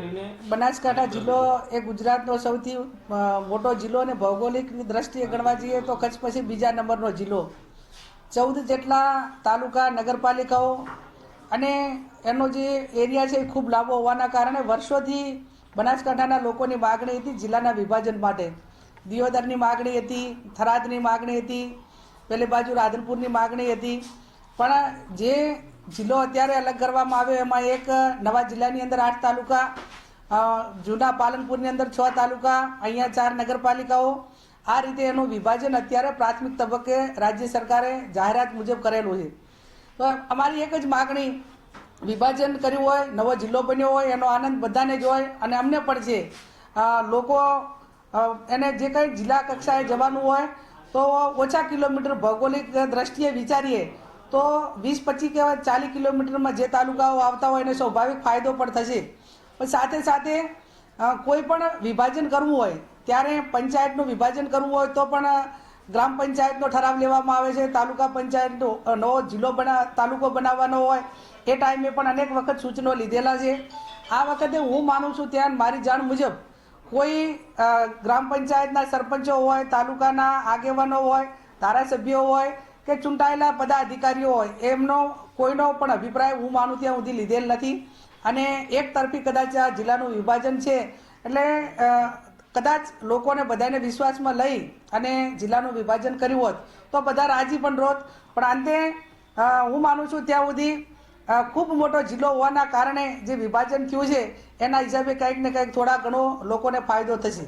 કરીને બનાસકાંઠા જિલ્લો એ ગુજરાતનો સૌથી મોટો જિલ્લો અને ભૌગોલિકની દ્રષ્ટિએ ગણવા જઈએ તો કચ્છ પછી બીજા નંબરનો જિલ્લો. ચૌદ જેટલા તાલુકા નગરપાલિકાઓ અને એનો જે એરિયા છે એ ખૂબ લાંબો હોવાના કારણે વર્ષોથી બનાસકાંઠાના લોકોની માગણી હતી જિલ્લાના વિભાજન માટે. દિયોદરની માગણી હતી થરાદની માગણી હતી પેલી બાજુ રાધનપુરની માગણી હતી. પણ જે જિલ્લો અત્યારે અલગ કરવામાં આવ્યો. એમાં એક નવા જિલ્લાની અંદર આઠ તાલુકા જૂના પાલનપુરની અંદર છ તાલુકા, અહીંયા ચાર નગરપાલિકાઓ. આ રીતે એનું વિભાજન અત્યારે પ્રાથમિક તબક્કે રાજ્ય સરકારે જાહેરાત મુજબ કરેલું છે. તો અમારી એક જ માગણી, વિભાજન કર્યું હોય, નવો જિલ્લો બન્યો હોય, એનો આનંદ બધાને જ હોય અને અમને પણ છે. લોકો એને જે કંઈ જિલ્લા કક્ષાએ જવાનું હોય, તો ઓછા કિલોમીટર ભૌગોલિક દ્રષ્ટિએ વિચારીએ. તો વીસ પચીસ કે ચાલીસ કિલોમીટરમાં જે તાલુકાઓ આવતા હોય એને સ્વાભાવિક ફાયદો પણ થશે. પણ સાથે સાથે કોઈ પણ વિભાજન કરવું હોય, ત્યારે પંચાયતનું વિભાજન કરવું હોય તો પણ ગ્રામ પંચાયતનો ઠરાવ લેવામાં આવે છે. તાલુકા પંચાયતનો નવો જિલ્લો બના, તાલુકો બનાવવાનો હોય, એ ટાઈમે પણ અનેક વખત સૂચનો લીધેલા છે. આ વખતે હું માનું છું ત્યાં મારી જાણ મુજબ, કોઈ ગ્રામ પંચાયતના સરપંચો હોય, તાલુકાના આગેવાનો હોય, ધારાસભ્યો હોય કે ચૂંટાયેલા પદાધિકારીઓ હોય, એમનો કોઈનો પણ અભિપ્રાય હું માનું ત્યાં સુધી લીધેલ નથી. અને એક તરફી કદાચ આ જિલ્લાનું વિભાજન છે, એટલે કદાચ લોકોને બધાને વિશ્વાસમાં લઈ અને જિલ્લાનું વિભાજન કર્યું હોત, તો બધા રાજી પણ રોત. પણ અંતે હું માનું છું ત્યાં સુધી ખૂબ મોટો જિલ્લો હોવાના કારણે જે વિભાજન થયું છે, એના હિસાબે કંઈક ને કંઈક થોડા ઘણો લોકોને ફાયદો થશે.